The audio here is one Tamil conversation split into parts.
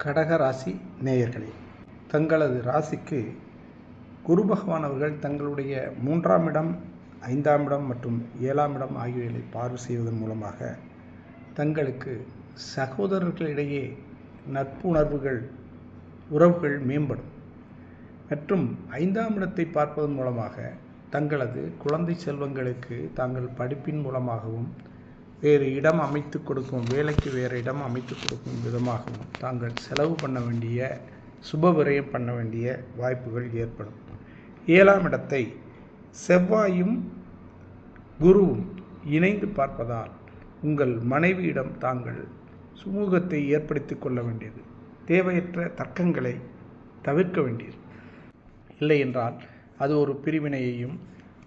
கடக ராசி நேயர்களே தங்களது ராசிக்கு குரு பகவான் அவர்கள் தங்களுடைய மூன்றாம் இடம் ஐந்தாம் இடம் மற்றும் ஏழாம் இடம் ஆகியவைகளை பார்வை செய்வதன் மூலமாக தங்களுக்கு சகோதரர்களிடையே நட்புணர்வுகள் உறவுகள் மேம்படும். மற்றும் ஐந்தாம் இடத்தை பார்ப்பதன் மூலமாக தங்களது குழந்தை செல்வங்களுக்கு தாங்கள் படிப்பின் மூலமாகவும் வேறு இடம் அமைத்து கொடுக்கும் வேலைக்கு வேறு இடம் அமைத்து கொடுக்கும் விதமாகவும் தாங்கள் செலவு பண்ண வேண்டிய சுப விரயம் பண்ண வேண்டிய வாய்ப்புகள் ஏற்படும். ஏழாம் இடத்தை செவ்வாயும் குருவும் இணைந்து பார்ப்பதால் உங்கள் மனைவியிடம் தாங்கள் சுமூகத்தை ஏற்படுத்தி கொள்ள வேண்டியது. தேவையற்ற தர்க்கங்களை தவிர்க்க வேண்டியது. இல்லை என்றால் அது ஒரு பிரிவினையையும்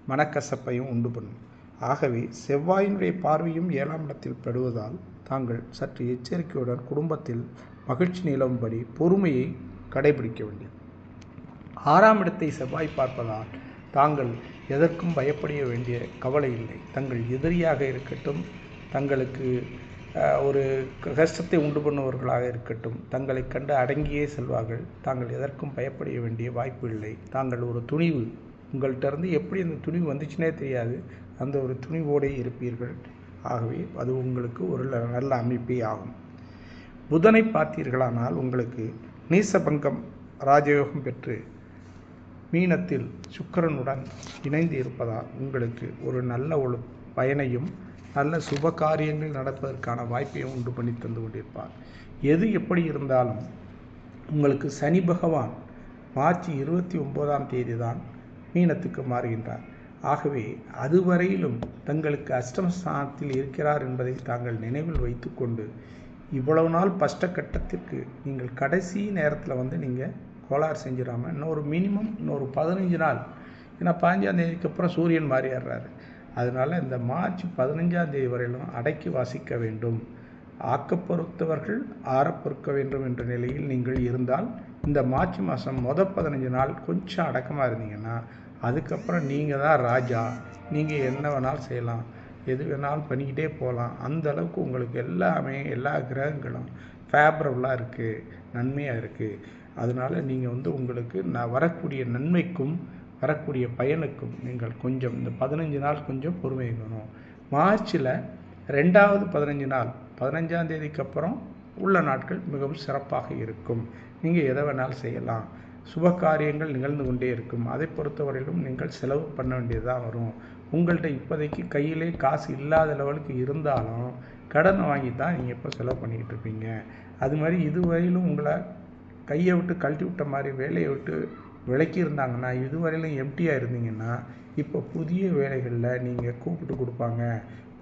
மனக்கசப்பையும் உண்டு பண்ணும். ஆகவே செவ்வாயினுடைய பார்வையும் ஏழாம் இடத்தில் படுவதால் தாங்கள் சற்று எச்சரிக்கையுடன் குடும்பத்தில் மகிழ்ச்சி நிலவும்படி பொறுமையை கடைபிடிக்க வேண்டியது ஆறாம் இடத்தை செவ்வாய் பார்ப்பதால் தாங்கள் எதற்கும் பயப்படைய வேண்டிய கவலை இல்லை. தங்கள் எதிரியாக இருக்கட்டும் தங்களுக்கு ஒரு கஷ்டத்தை உண்டு பண்ணுவர்களாக இருக்கட்டும் தங்களை கண்டு அடங்கியே செல்வார்கள். தாங்கள் எதற்கும் பயப்பட வேண்டிய வாய்ப்பு இல்லை. தாங்கள் ஒரு துணிவு உங்கள்கிட்ட இருந்து எப்படி அந்த துணி வந்துச்சுனே தெரியாது. அந்த ஒரு துணிவோடே இருப்பீர்கள். ஆகவே அது உங்களுக்கு ஒரு நல்ல அமைப்பே ஆகும். புதனை பார்த்தீர்களானால் உங்களுக்கு நீசபங்கம் ராஜயோகம் பெற்று மீனத்தில் சுக்கரனுடன் இணைந்து இருப்பதால் உங்களுக்கு ஒரு நல்ல ஒரு பயனையும் நல்ல சுப காரியங்கள் நடப்பதற்கான வாய்ப்பையும் உண்டு பண்ணி தந்து கொண்டிருப்பார். எது எப்படி இருந்தாலும் உங்களுக்கு சனி பகவான் மார்ச் இருபத்தி ஒம்போதாம் தேதி தான் மீனத்துக்கு மாறுகின்றார். ஆகவே அதுவரையிலும் தங்களுக்கு அஷ்டமஸ்தானத்தில் இருக்கிறார் என்பதை தாங்கள் நினைவில் வைத்துக்கொண்டு இவ்வளவு நாள் பஷ்ட கட்டத்திற்கு நீங்கள் கடைசி நேரத்தில் வந்து நீங்கள் கோளாறு செஞ்சிடாமல் இன்னொரு மினிமம் இன்னொரு பதினஞ்சு நாள். ஏன்னா பதினஞ்சாம் தேதிக்கு அப்புறம் சூரியன் மாறிடுறாரு அதனால் இந்த மார்ச் பதினஞ்சாம் தேதி வரையிலும் அடக்கி வாசிக்க வேண்டும். ஆக்கப்பொறுத்தவர்கள் ஆறப்பொறுக்க ஆற பொறுக்க வேண்டும் என்ற நிலையில் நீங்கள் இருந்தால் இந்த மார்ச் மாதம் மொதல் பதினஞ்சு நாள் கொஞ்சம் அடக்கமாக இருந்தீங்கன்னா அதுக்கப்புறம் நீங்கள் தான் ராஜா. நீங்கள் என்ன வேணாலும் செய்யலாம். எது வேணாலும் பண்ணிக்கிட்டே போகலாம். அந்த அளவுக்கு உங்களுக்கு எல்லாமே எல்லா கிரகங்களும் ஃபேவரபுளாக இருக்குது நன்மையாக இருக்குது அதனால் நீங்கள் வந்து உங்களுக்கு நான் வரக்கூடிய நன்மைக்கும் வரக்கூடிய பயனுக்கும் நீங்கள் கொஞ்சம் இந்த பதினஞ்சு நாள் கொஞ்சம் பொறுமை வேணும் மார்ச்சில் ரெண்டாவது பதினஞ்சு நாள் பதினஞ்சாம் தேதிக்கு அப்புறம் உள்ள நாட்கள் மிகவும் சிறப்பாக இருக்கும். நீங்கள் எதை வேணாலும் செய்யலாம். சுப காரியங்கள் நிகழ்ந்து கொண்டே இருக்கும். அதை பொறுத்தவரையிலும் நீங்கள் செலவு பண்ண வேண்டியதாக வரும். உங்கள்கிட்ட இப்போதைக்கு கையிலே காசு இல்லாத லெவலுக்கு இருந்தாலும் கடனை வாங்கி தான் நீங்கள் இப்போ செலவு பண்ணிக்கிட்டு இருப்பீங்க. அது மாதிரி இதுவரையிலும் உங்களை கையை விட்டு கழட்டி விட்ட மாதிரி வேலையை விட்டு விலக்கி இருந்தாங்கன்னா இதுவரையிலும் எம்டியாக இருந்தீங்கன்னா இப்போ புதிய வேலைகளில் நீங்கள் கூப்பிட்டு கொடுப்பாங்க.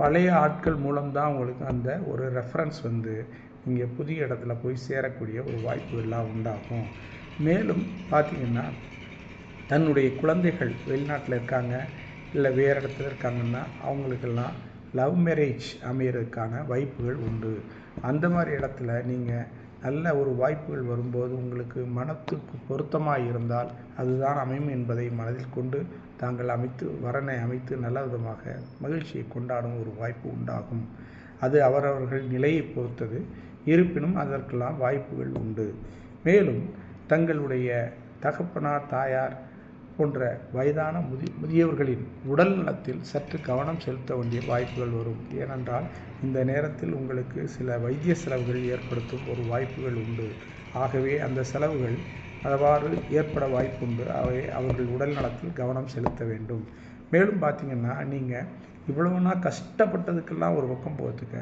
பழைய ஆட்கள் மூலம்தான் உங்களுக்கு அந்த ஒரு ரெஃபரன்ஸ் வந்து நீங்கள் புதிய இடத்துல போய் சேரக்கூடிய ஒரு வாய்ப்பு எல்லாம் உண்டாகும். மேலும் பார்த்திங்கன்னா தன்னுடைய குழந்தைகள் வெளிநாட்டில் இருக்காங்க இல்லை வேறு இடத்துல இருக்காங்கன்னா அவங்களுக்கெல்லாம் லவ் மேரேஜ் அமையறதுக்கான வாய்ப்புகள் உண்டு. அந்த மாதிரி இடத்துல நீங்கள் நல்ல ஒரு வாய்ப்புகள் வரும்போது உங்களுக்கு மனத்துக்கு பொருத்தமாக இருந்தால் அதுதான் அமையும் என்பதை மனதில் கொண்டு தாங்கள் அமைத்து வரனை அமைத்து நல்ல விதமாக மகிழ்ச்சியை கொண்டாடும் ஒரு வாய்ப்பு உண்டாகும். அது அவரவர்கள் நிலையை பொறுத்தது. இருப்பினும் அதற்கெல்லாம் வாய்ப்புகள் உண்டு. மேலும் தங்களுடைய தகப்பனார் தாயார் போன்ற வயதான முதி முதியவர்களின் உடல் நலத்தில் சற்று கவனம் செலுத்த வேண்டிய வாய்ப்புகள் வரும். ஏனென்றால் இந்த நேரத்தில் உங்களுக்கு சில வைத்திய செலவுகள் ஏற்படுத்தும் ஒரு வாய்ப்புகள் உண்டு. ஆகவே அந்த செலவுகள் அவ்வாறு ஏற்பட வாய்ப்புண்டு. அவை அவர்கள் உடல் நலத்தில் கவனம் செலுத்த வேண்டும். மேலும் பார்த்தீங்கன்னா நீங்கள் இவ்வளவுனா கஷ்டப்பட்டதுக்கெல்லாம் ஒரு பக்கம் போத்துக்க.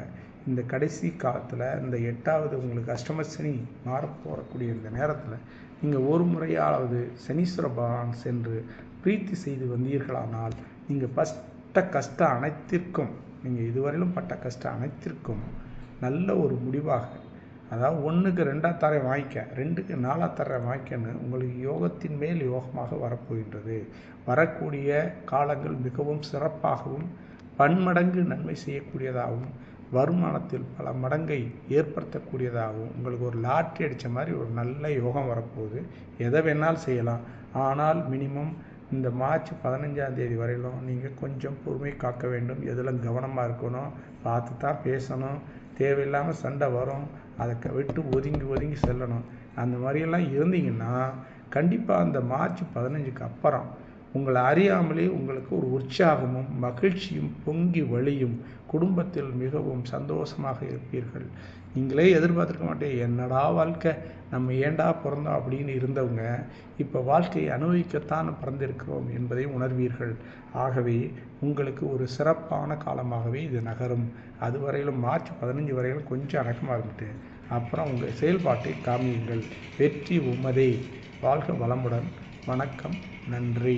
இந்த கடைசி காலத்தில் இந்த எட்டாவது உங்களுக்கு அஷ்டமசனி மாறப்போகக்கூடிய இந்த நேரத்தில் நீங்கள் ஒரு முறையாவது சனீஸ்வர பகவான் சென்று பிரீத்தி செய்து வந்தீர்களானால் நீங்கள் பட்ட கஷ்டம் அனைத்திற்கும் நீங்கள் இதுவரையிலும் பட்ட கஷ்டம் அனைத்திற்கும் நல்ல ஒரு முடிவாக அதாவது ஒன்றுக்கு ரெண்டாக தர வாங்கிக்க ரெண்டுக்கு நாலாக தர வாங்கிக்கன்னு உங்களுக்கு யோகத்தின் மேல் யோகமாக வரப்போகின்றது. வரக்கூடிய காலங்கள் மிகவும் சிறப்பாகவும் பன்மடங்கு நன்மை செய்யக்கூடியதாகவும் வருமானத்தில் பல மடங்கை ஏற்படுத்தக்கூடியதாகவும் உங்களுக்கு ஒரு லாட்ரி அடித்த மாதிரி ஒரு நல்ல யோகம் வரப்போகுது. எதை வேணாலும் செய்யலாம். ஆனால் மினிமம் இந்த மார்ச் பதினஞ்சாம் தேதி வரையிலும் நீங்கள் கொஞ்சம் பொறுமை காக்க வேண்டும். எதில் கவனமாக இருக்கணும்? பார்த்து தான் பேசணும். தேவையில்லாமல் சண்டை வரும். அதை க- விட்டு ஒதுங்கி ஒதுங்கி செல்லணும். அந்த மாதிரியெல்லாம் இருந்தீங்கன்னா கண்டிப்பாக அந்த மார்ச் பதினஞ்சுக்கு அப்புறம் உங்களை அறியாமலே உங்களுக்கு ஒரு உற்சாகமும் மகிழ்ச்சியும் பொங்கி வழியும் குடும்பத்தில் மிகவும் சந்தோஷமாக இருப்பீர்கள். நீங்களே எதிர்பார்த்துருக்க மாட்டேன் என்னடா வாழ்க்கை? நம்ம ஏண்டா பிறந்தோம்? அப்படின்னு இருந்தவங்க இப்போ வாழ்க்கையை அனுபவிக்கத்தான் பிறந்திருக்கிறோம் என்பதை உணர்வீர்கள். ஆகவே உங்களுக்கு ஒரு சிறப்பான காலமாகவே இது நகரும். அதுவரையிலும் மார்ச் பதினஞ்சு வரையிலும் கொஞ்சம் அடக்கமாக இருந்துட்டு அப்புறம் உங்கள் செயல்பாட்டை காமியுங்கள். வெற்றி உமதே. வாழ்க வளமுடன். வணக்கம். நன்றி.